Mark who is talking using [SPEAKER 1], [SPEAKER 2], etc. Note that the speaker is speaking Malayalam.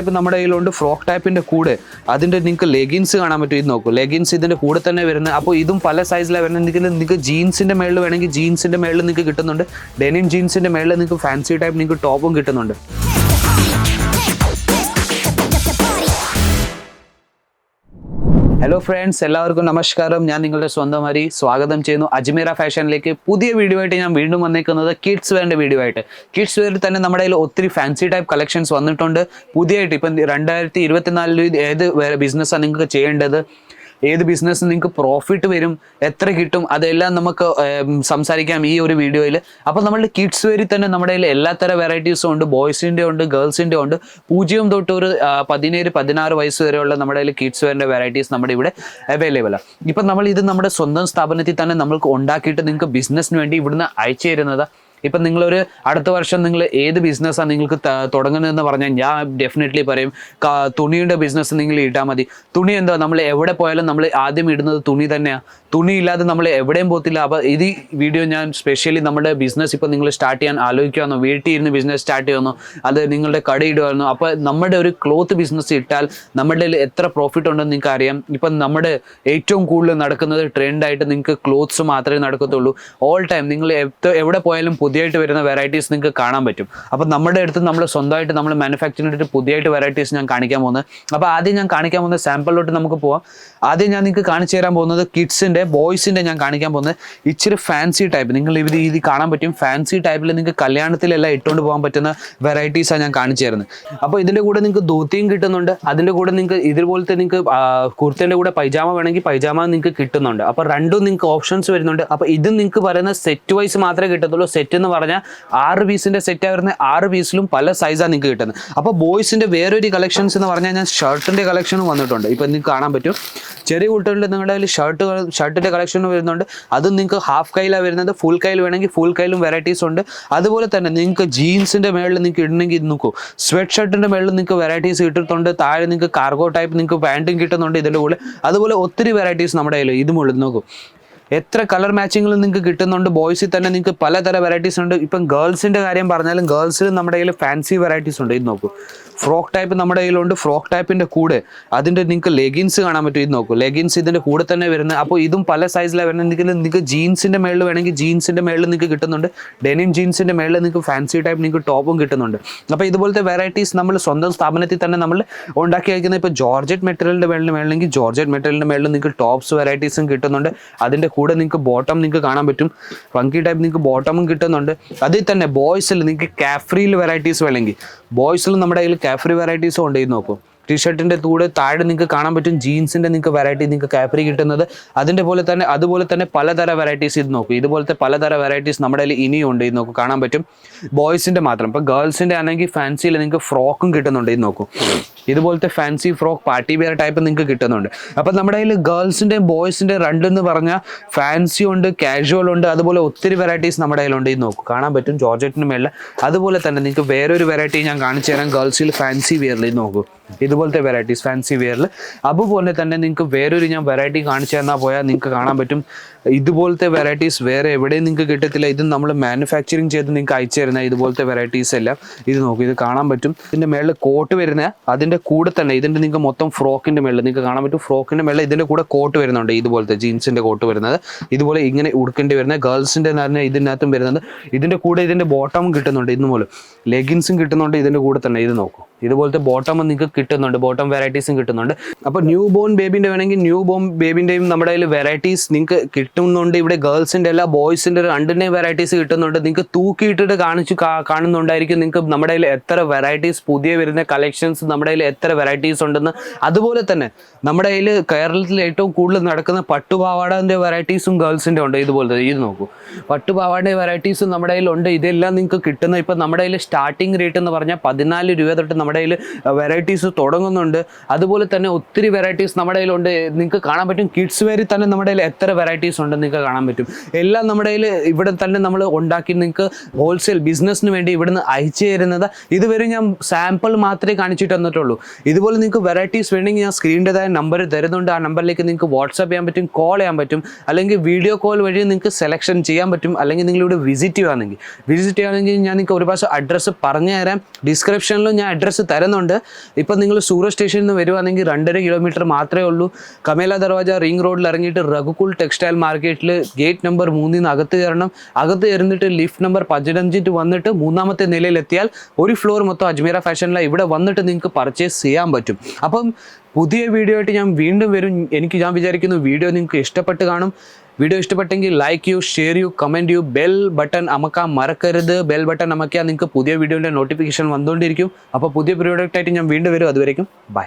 [SPEAKER 1] ടൈപ്പ് നമ്മുടെ കയ്യിലുണ്ട് ഫ്രോക്ക് ടൈപ്പിന്റെ കൂടെ. അതിന്റെ നിങ്ങൾക്ക് ലെഗിൻസ് കാണാൻ പറ്റും. ഇത് നോക്കൂ ലെഗിൻസ് ഇതിന്റെ കൂടെ തന്നെ വരുന്നത് അപ്പോൾ ഇതും പല സൈസിലാണ് വരുന്നത്. നിങ്ങൾക്ക് നിങ്ങൾക്ക് ജീൻസിന്റെ മേളിൽ വേണമെങ്കിൽ ജീൻസിന്റെ മേളിൽ നിങ്ങൾക്ക് കിട്ടുന്നുണ്ട്. ഡെനിം ജീൻസിന്റെ മേളിൽ നിങ്ങൾക്ക് ഫാൻസി ടൈപ്പ് നിങ്ങൾക്ക് ടോപ്പും കിട്ടുന്നുണ്ട്. ഹലോ ഫ്രണ്ട്സ് എല്ലാവർക്കും നമസ്കാരം. ഞാൻ നിങ്ങളുടെ സ്വന്തം ഹരി സ്വാഗതം ചെയ്യുന്നു അജ്മീറ ഫാഷനിലേക്ക്. പുതിയ വീഡിയോ ആയിട്ട് ഞാൻ വീണ്ടും വന്നേക്കുന്നത് കിഡ്സ് വെയറിന്റെ വീഡിയോ ആയിട്ട്. കിഡ്സ് വെയറിൽ തന്നെ നമ്മുടെ കയ്യിൽ ഒത്തിരി ഫാൻസി ടൈപ്പ് കളക്ഷൻസ് വന്നിട്ടുണ്ട്. പുതിയതായിട്ട് ഇപ്പം രണ്ടായിരത്തി ഇരുപത്തിനാലിൽ ഏത് ബിസിനസ്സാണ് നിങ്ങൾക്ക് ചെയ്യേണ്ടത്? ഏത് ബിസിനസ് നിങ്ങൾക്ക് പ്രോഫിറ്റ് വരും എത്ര കിട്ടും അതെല്ലാം നമുക്ക് സംസാരിക്കാം ഈ ഒരു വീഡിയോയിൽ അപ്പോൾ നമ്മളുടെ കിഡ്സ് വരി തന്നെ നമ്മുടെ കയ്യിൽ എല്ലാത്തരം വെറൈറ്റീസും ഉണ്ട്. ബോയ്സിന്റെ ഉണ്ട് ഗേൾസിന്റെ ഉണ്ട്. പൂജ്യം തൊട്ട് ഒരു പതിനേഴ് പതിനാറ് വയസ്സ് വരെയുള്ള നമ്മുടെ കയ്യിൽ കിഡ്സ് വെയറിന്റെ വെറൈറ്റീസ് നമ്മുടെ ഇവിടെ അവൈലബിൾ ആണ് ഇപ്പം നമ്മൾ ഇത് നമ്മുടെ സ്വന്തം സ്ഥാപനത്തിൽ തന്നെ നമ്മൾക്ക് ഉണ്ടാക്കിയിട്ട് നിങ്ങൾക്ക് ബിസിനസ്സിന് വേണ്ടി ഇവിടുന്ന് അയച്ചു തരുന്നത്. ഇപ്പം നിങ്ങളൊരു അടുത്ത വർഷം നിങ്ങൾ ഏത് ബിസിനസ്സാണ് നിങ്ങൾക്ക് തുടങ്ങുന്നതെന്ന് പറഞ്ഞാൽ ഞാൻ ഡെഫിനറ്റ്ലി പറയും. തുണിയുടെ ബിസിനസ് നിങ്ങൾ ഇട്ടാൽ മതി. തുണി എന്താ നമ്മൾ എവിടെ പോയാലും നമ്മൾ ആദ്യം ഇടുന്നത് തുണി തന്നെയാണ് തുണി ഇല്ലാതെ നമ്മൾ എവിടെയും പോകത്തില്ല. അപ്പോൾ ഇത് വീഡിയോ ഞാൻ സ്പെഷ്യലി നമ്മുടെ ബിസിനസ് ഇപ്പോൾ നിങ്ങൾ സ്റ്റാർട്ട് ചെയ്യാൻ ആലോചിക്കുവാന്നോ? വീട്ടിൽ ഇരുന്ന് ബിസിനസ് സ്റ്റാർട്ട് ചെയ്യുന്നു അത് നിങ്ങളുടെ കട ഇടുവായിരുന്നു അപ്പോൾ നമ്മുടെ ഒരു ക്ലോത്ത് ബിസിനസ് ഇട്ടാൽ നമ്മുടെ എത്ര പ്രോഫിറ്റ് ഉണ്ടെന്ന് നിങ്ങൾക്ക് അറിയാം ഇപ്പം നമ്മുടെ ഏറ്റവും കൂടുതൽ നടക്കുന്നത് ട്രെൻഡായിട്ട് നിങ്ങൾക്ക് ക്ലോത്ത്സ് മാത്രമേ നടക്കത്തുള്ളൂ. ഓൾ ടൈം നിങ്ങൾ എവിടെ പോയാലും പുതിയതായിട്ട് വരുന്ന വെറൈറ്റീസ് നിങ്ങൾക്ക് കാണാൻ പറ്റും. അപ്പോൾ നമ്മുടെ അടുത്ത് നമ്മൾ സ്വന്തമായിട്ട് നമ്മൾ മാനുഫാക്ചറിംഗ് ആയിട്ട് പുതിയതായിട്ട് വെറൈറ്റീസ് ഞാൻ കാണിക്കാൻ പോകുന്നത്. അപ്പോൾ ആദ്യം ഞാൻ കാണിക്കാൻ പോകുന്ന സാമ്പിളിലോട്ട് നമുക്ക് പോവാം. ആദ്യം ഞാൻ നിങ്ങൾക്ക് കാണിച്ചു തരാൻ പോകുന്നത് കിഡ്സിന്റെ ബോയ്സിന്റെ ഞാൻ കാണിക്കാൻ പോകുന്നത് ഇച്ചിരി ഫാൻസി ടൈപ്പ് നിങ്ങൾ ഇത് ഇത് കാണാൻ പറ്റും. ഫാൻസി ടൈപ്പിൽ നിങ്ങൾക്ക് കല്യാണത്തിലെല്ലാം ഇട്ടുകൊണ്ട് പോകാൻ പറ്റുന്ന വെറൈറ്റീസാണ് ഞാൻ കാണിച്ചു തരുന്നത്. അപ്പോൾ ഇതിന്റെ കൂടെ നിങ്ങൾക്ക് ധോത്തിയും കിട്ടുന്നുണ്ട്. അതിന്റെ കൂടെ നിങ്ങൾക്ക് ഇതുപോലത്തെ നിങ്ങൾക്ക് കുർത്തേന്റെ കൂടെ പൈജാമ വേണമെങ്കിൽ പൈജാമ നിങ്ങൾക്ക് കിട്ടുന്നുണ്ട്. അപ്പോൾ രണ്ടും നിങ്ങൾക്ക് ഓപ്ഷൻസ് വരുന്നുണ്ട്. അപ്പോൾ ഇത് നിങ്ങൾക്ക് പറയുന്ന സെറ്റ് വൈസ് മാത്രമേ കിട്ടത്തുള്ളൂ. സെറ്റ് എന്ന് പറഞ്ഞാൽ ആറ് പീസിന്റെ സെറ്റ് വരുന്ന ആറ് പീസിലും പല സൈസാണ് നിങ്ങൾക്ക് കിട്ടുന്നത്. അപ്പോൾ ബോയ്സിന്റെ വേറൊരു കളക്ഷൻസ് എന്ന് പറഞ്ഞാൽ ഞാൻ ഷർട്ടിന്റെ കളക്ഷനും വന്നിട്ടുണ്ട്. ഇപ്പോൾ നിങ്ങൾക്ക് കാണാൻ പറ്റും. ചെറിയ കുട്ടികളുടെ നിങ്ങളുടെ കയ്യിൽ ഷർട്ട് ഷർട്ടിന്റെ കളക്ഷൻ വരുന്നുണ്ട്. അത് നിങ്ങൾക്ക് ഹാഫ് കൈലാണ് വരുന്നത്. ഫുൾ കൈയിൽ വേണമെങ്കിൽ ഫുൾ കൈയിലും വെറൈറ്റീസ് ഉണ്ട്. അതുപോലെ തന്നെ നിങ്ങൾക്ക് ജീൻസിന്റെ മേളിൽ നിങ്ങൾക്ക് ഇടണമെങ്കിൽ നോക്കൂ. സ്വെറ്റ് ഷർട്ടിന്റെ മേളിൽ നിങ്ങൾക്ക് വെറൈറ്റീസ് കിട്ടുന്നുണ്ട് താഴെ നിങ്ങൾക്ക് കാർഗോ ടൈപ്പ് നിങ്ങൾക്ക് പാന്റും കിട്ടുന്നുണ്ട് ഇതിന്റെ കൂടെ അതുപോലെ ഒത്തിരി വെറൈറ്റീസ് നമ്മുടെ കയ്യിൽ ഇതുമുള്ളത് നോക്കൂ. എത്ര കളർ മാച്ചിങ്ങിൽ നിങ്ങൾക്ക് കിട്ടുന്നുണ്ട്? ബോയ്സിൽ തന്നെ നിങ്ങൾക്ക് പലതര വെറൈറ്റീസ് ഉണ്ട്. ഇപ്പം ഗേൾസിന്റെ കാര്യം പറഞ്ഞാലും ഗേൾസിൽ നമ്മുടെ കയ്യിൽ ഫാൻസി വെറൈറ്റീസ് ഉണ്ട്. ഇത് നോക്കൂ. ഫ്രോക്ക് ടൈപ്പ് നമ്മുടെ കയ്യിലുണ്ട്. ഫ്രോക്ക് ടൈപ്പിന്റെ കൂടെ അതിന്റെ നിങ്ങൾക്ക് ലെഗിൻസ് കാണാൻ പറ്റും. ഇത് നോക്കൂ. ലെഗിൻസ് ഇതിന്റെ കൂടെ തന്നെ വരുന്നത് അപ്പോൾ ഇതും പല സൈസിലാണ് വരുന്നത്. നിങ്ങൾക്ക് നിങ്ങൾക്ക് ജീൻസിന്റെ മേളിൽ വേണമെങ്കിൽ ജീൻസിന്റെ മേളിൽ നിങ്ങൾക്ക് കിട്ടുന്നുണ്ട്. ഡെനിം ജീൻസിന്റെ മേളിൽ നിങ്ങൾക്ക് ഫാൻസി ടൈപ്പ് നിങ്ങൾക്ക് ടോപ്പും കിട്ടുന്നുണ്ട്. അപ്പോൾ ഇതുപോലത്തെ വെറൈറ്റീസ് നമ്മൾ സ്വന്തം സ്ഥാപനത്തിൽ തന്നെ നമ്മൾ ഉണ്ടാക്കി വയ്ക്കുന്നത് ഇപ്പോൾ ജോർജറ്റ് മെറ്റീരിയലിന്റെ മേളിൽ വേണമെങ്കിൽ ജോർജറ്റ് മെറ്റീരിയലിന്റെ മേളിൽ നിങ്ങൾക്ക് ടോപ്സ് വെറൈറ്റീസും കിട്ടുന്നുണ്ട്. അതിന്റെ കൂടെ നിങ്ങൾക്ക് ബോട്ടം നിങ്ങൾക്ക് കാണാൻ പറ്റും. ഫങ്കി ടൈപ്പ് നിങ്ങൾക്ക് ബോട്ടമും കിട്ടുന്നുണ്ട്. അതിൽ തന്നെ ബോയ്സിൽ നിങ്ങൾക്ക് കാഫ്രിയിൽ വെറൈറ്റീസ് വേണമെങ്കിൽ. ബോയ്സിൽ നമ്മുടെ കയ്യിൽ കാഫ്രി വെറൈറ്റീസും നോക്കും നോക്കൂ. ടീഷർട്ടിന്റെ കൂടെ താഴെ നിങ്ങൾക്ക് കാണാൻ പറ്റും ജീൻസിന്റെ നിങ്ങൾക്ക് വെറൈറ്റി നിങ്ങൾക്ക് കാപ്രി കിട്ടുന്നത്. അതിന്റെ പോലെ തന്നെ അതുപോലെ തന്നെ പലതര വെറൈറ്റീസ് ഇത് നോക്കും. ഇതുപോലത്തെ പലതര വെറൈറ്റീസ് നമ്മുടെ കയ്യിൽ ഇനിയും ഉണ്ട് ഇത് നോക്കും. കാണാൻ പറ്റും. ബോയ്സിന്റെ മാത്രം. ഇപ്പോൾ ഗേൾസിന്റെ ആണെങ്കിൽ ഫാൻസിയിൽ നിങ്ങൾക്ക് ഫ്രോക്കും കിട്ടുന്നുണ്ട് ഇത് നോക്കൂ. ഇതുപോലത്തെ fancy frock party wear type നിങ്ങൾക്ക് കിട്ടുന്നുണ്ട്. അപ്പം നമ്മുടെ കയ്യിൽ ഗേൾസിന്റെയും ബോയ്സിന്റെയും രണ്ടെന്ന് പറഞ്ഞാൽ ഫാൻസി ഉണ്ട് കാഷ്വൽ ഉണ്ട് അതുപോലെ ഒത്തിരി വെറൈറ്റീസ് നമ്മുടെ കയ്യിലുണ്ട് ഇത് നോക്കും. കാണാൻ പറ്റും ജോർജറ്റിന് മേളിൽ. അതുപോലെ തന്നെ നിങ്ങൾക്ക് വേറൊരു വെറൈറ്റി ഞാൻ കാണിച്ചു തരാം. ഗേൾസിൽ ഫാൻസി വെയറിൽ ഇത് നോക്കൂ. ഇതുപോലത്തെ വെറൈറ്റീസ് ഫാൻസി വെയറിൽ അതുപോലെ തന്നെ നിങ്ങൾക്ക് വേറൊരു ഞാൻ വെറൈറ്റി കാണിച്ചു തന്നാൽ പോയാൽ നിങ്ങൾക്ക് കാണാൻ പറ്റും. ഇതുപോലത്തെ വെറൈറ്റീസ് വേറെ എവിടെയും നിങ്ങൾക്ക് കിട്ടത്തില്ല. ഇത് നമ്മൾ മാനുഫാക്ചറിങ് ചെയ്ത് നിങ്ങൾക്ക് അയച്ചു തരുന്ന ഇതുപോലത്തെ വെറൈറ്റീസ് എല്ലാം. ഇത് നോക്കി ഇത് കാണാൻ പറ്റും. ഇതിന്റെ മേളിൽ കോട്ട് വരുന്ന അതിന്റെ കൂടെ തന്നെ ഇതിന്റെ നിങ്ങൾക്ക് മൊത്തം ഫ്രോക്കിന്റെ മേളിൽ നിങ്ങൾക്ക് കാണാൻ പറ്റും. ഫ്രോക്കിന്റെ മേളിൽ ഇതിന്റെ കൂടെ കോട്ട് വരുന്നുണ്ട് ഇതുപോലത്തെ ജീൻസിന്റെ കോട്ട് വരുന്നത്. ഇതുപോലെ ഇങ്ങനെ ഉടുക്കേണ്ടി വരുന്ന ഗേൾസിന്റെ തന്നെ ഇതിനകത്തും വരുന്നത്. ഇതിന്റെ കൂടെ ഇതിന്റെ ബോട്ടം കിട്ടുന്നുണ്ട് ഇന്ന് പോലും ലെഗിൻസും കിട്ടുന്നുണ്ട് ഇതിന്റെ കൂടെ തന്നെ. ഇത് നോക്കൂ. ഇതുപോലത്തെ ബോട്ടം നിങ്ങൾക്ക് കിട്ടുന്നുണ്ട്. ബോട്ടം വെറൈറ്റീസും കിട്ടുന്നുണ്ട്. അപ്പോൾ ന്യൂ ബോൺ ബേബിന്റെ വേണമെങ്കിൽ ന്യൂ ബോൺ ബേബിന്റെയും നമ്മുടെ കയ്യിൽ വെറൈറ്റീസ് നിങ്ങൾക്ക് കിട്ടുന്നുണ്ട്. ഇവിടെ ഗേൾസിന്റെ എല്ലാ ബോയ്സിന്റെ രണ്ടിന്റെയും വെറൈറ്റീസ് കിട്ടുന്നുണ്ട്. നിങ്ങൾക്ക് തൂക്കിയിട്ടിട്ട് കാണിച്ചു കാണുന്നുണ്ടായിരിക്കും. നിങ്ങൾക്ക് നമ്മുടെ കയ്യിൽ എത്ര വെറൈറ്റീസ് പുതിയ വരുന്ന കളക്ഷൻസ് നമ്മുടെ കയ്യിൽ എത്ര വെറൈറ്റീസ് ഉണ്ടെന്ന്. അതുപോലെ തന്നെ നമ്മുടെ കയ്യിൽ കേരളത്തിൽ ഏറ്റവും കൂടുതൽ നടക്കുന്ന പട്ടുപാവാടന്റെ വെറൈറ്റീസും ഗേൾസിന്റെ ഉണ്ട്. ഇതുപോലെ ഇത് നോക്കൂ. പട്ടുപാവാടന്റെ വെറൈറ്റീസും നമ്മുടെ കയ്യിലുണ്ട്. ഇതെല്ലാം നിങ്ങൾക്ക് കിട്ടുന്ന ഇപ്പം നമ്മുടെ കയ്യിൽ സ്റ്റാർട്ടിംഗ് റേറ്റ് എന്ന് പറഞ്ഞാൽ പതിനാല് രൂപ തൊട്ട് നമ്മുടെ കയ്യിൽ വെറൈറ്റീസ് തുടങ്ങുന്നുണ്ട്. അതുപോലെ തന്നെ ഒത്തിരി വെറൈറ്റീസ് നമ്മുടെ കയ്യിലുണ്ട്. നിങ്ങൾക്ക് കാണാൻ പറ്റും കിഡ്സ് വെയറിൽ തന്നെ നമ്മുടെ കയ്യിൽ എത്ര വെറൈറ്റീസ് ഉണ്ട് നിങ്ങൾക്ക് കാണാൻ പറ്റും. എല്ലാം നമ്മുടെ കയ്യിൽ ഇവിടെ തന്നെ നമ്മൾ ഉണ്ടാക്കി നിങ്ങൾക്ക് ഹോൾസെയിൽ ബിസിനസ്സിന് വേണ്ടി ഇവിടുന്ന് അയച്ചു തരുന്നത്. ഇതുവരെ ഞാൻ സാമ്പിൾ മാത്രമേ കാണിച്ചിട്ട് തന്നിട്ടുള്ളൂ ഇതുപോലെ നിങ്ങൾക്ക് വെറൈറ്റീസ് വേണമെങ്കിൽ ഞാൻ സ്ക്രീനിന്റെതായ നമ്പർ തരുന്നുണ്ട്. ആ നമ്പറിലേക്ക് നിങ്ങൾക്ക് വാട്സാപ്പ് ചെയ്യാൻ പറ്റും കോൾ ചെയ്യാൻ പറ്റും അല്ലെങ്കിൽ വീഡിയോ കോൾ വഴി നിങ്ങൾക്ക് സെലക്ഷൻ ചെയ്യാൻ പറ്റും അല്ലെങ്കിൽ നിങ്ങൾ ഇവിടെ വിസിറ്റ് ചെയ്യുകയാണെങ്കിൽ വിസിറ്റ് ചെയ്യുകയാണെങ്കിൽ ഞാൻ നിങ്ങൾക്ക് ഒരു പ്രാവശ്യം അഡ്രസ്സ് പറഞ്ഞു തരാം ഡിസ്ക്രിപ്ഷനിലും ഞാൻ അഡ്രസ്സ് തരുന്നുണ്ട്. ഇപ്പം നിങ്ങൾ സൂറത്ത് സ്റ്റേഷനിൽ നിന്ന് വരുവാണെങ്കിൽ രണ്ടര കിലോമീറ്റർ മാത്രമേ ഉള്ളൂ. കമേല ദർവാജ റിംഗ് റോഡിൽ ഇറങ്ങിയിട്ട് റഘുകുൽ ടെക്സ്റ്റൈൽ മാർക്കറ്റിൽ ഗേറ്റ് നമ്പർ മൂന്നിൽ നിന്ന് അകത്ത് കയറണം. അകത്ത് കയറുന്നിട്ട് ലിഫ്റ്റ് നമ്പർ പതിനഞ്ചിട്ട് വന്നിട്ട് മൂന്നാമത്തെ നിലയിലെത്തിയാൽ ഒരു ഫ്ലോർ മൊത്തം അജ്മീറ ഫാഷനിലാണ് ഇവിടെ വന്നിട്ട് നിങ്ങൾക്ക് പർച്ചേസ് ചെയ്യാൻ പറ്റും. അപ്പം പുതിയ വീഡിയോ ആയിട്ട് ഞാൻ വീണ്ടും വരും. എനിക്ക് ഞാൻ വിചാരിക്കുന്നു വീഡിയോ നിങ്ങൾക്ക് ഇഷ്ടപ്പെട്ട് കാണും. വീഡിയോ ഇഷ്ടപ്പെട്ടെങ്കിൽ ലൈക്ക് യു ഷെയർ യു കമന്റ് യു ബെൽ ബട്ടൺ അമക്കാൻ മറക്കരുത്. ബെൽ ബട്ടൺ അമക്കിയാൽ നിങ്ങൾക്ക് പുതിയ വീഡിയോന്റെ നോട്ടിഫിക്കേഷൻ വന്നുകൊണ്ടിരിക്കും. അപ്പോൾ പുതിയ പ്രോഡക്റ്റ് ആയിട്ട് ഞാൻ വീണ്ടും വരും. അതുവരേക്കും ബൈ